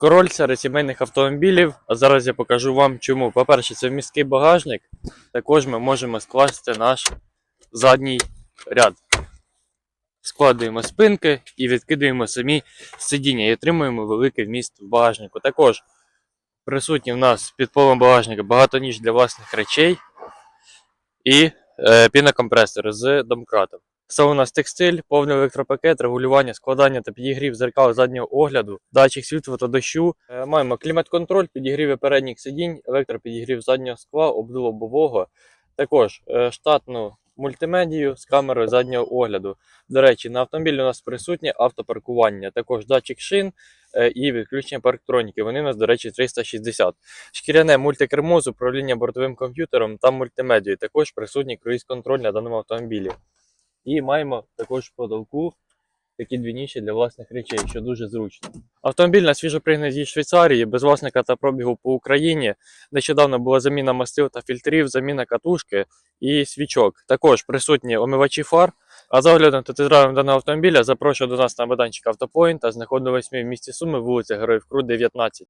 Король серед сімейних автомобілів, а зараз я покажу вам чому. По-перше, це міський багажник. Також ми можемо скласти наш задній ряд. Складуємо спинки і відкидаємо самі сидіння і отримуємо великий вміст в багажнику. Також присутні в нас під полом багажника багато ніж для власних речей і е, пінокомпресор з домкратом. Це у нас текстиль, повний електропакет, регулювання, складання та підігрів зеркал заднього огляду, датчик світла та дощу. Е, Маємо клімат-контроль, підігріви передніх сидінь, електропідігрів заднього скла, обдув лобового. Також е, штатну мультимедію з камерою заднього огляду. До речі, на автомобілі у нас присутнє автопаркування, також датчик шин е, і відключення парктроніки. Вони у нас, до речі, 360. Шкіряне мультикермо з управління бортовим комп'ютером та мультимедією. Також присутній круїз-контроль на даному автомобілі. І маємо також потолку такі дві ніші для власних речей, що дуже зручно. Автомобіль на свіжо пригнаний зі Швейцарії, без власника та пробігу по Україні. Нещодавно була заміна мастил та фільтрів, заміна катушки і свічок. Також присутні омивачі фар. А за оглядом та тест-драйвом даного автомобіля запрошую до нас на майданчик Автопоінт та знаходимось ми в місті Суми, вулиця Героїв Крут, 19.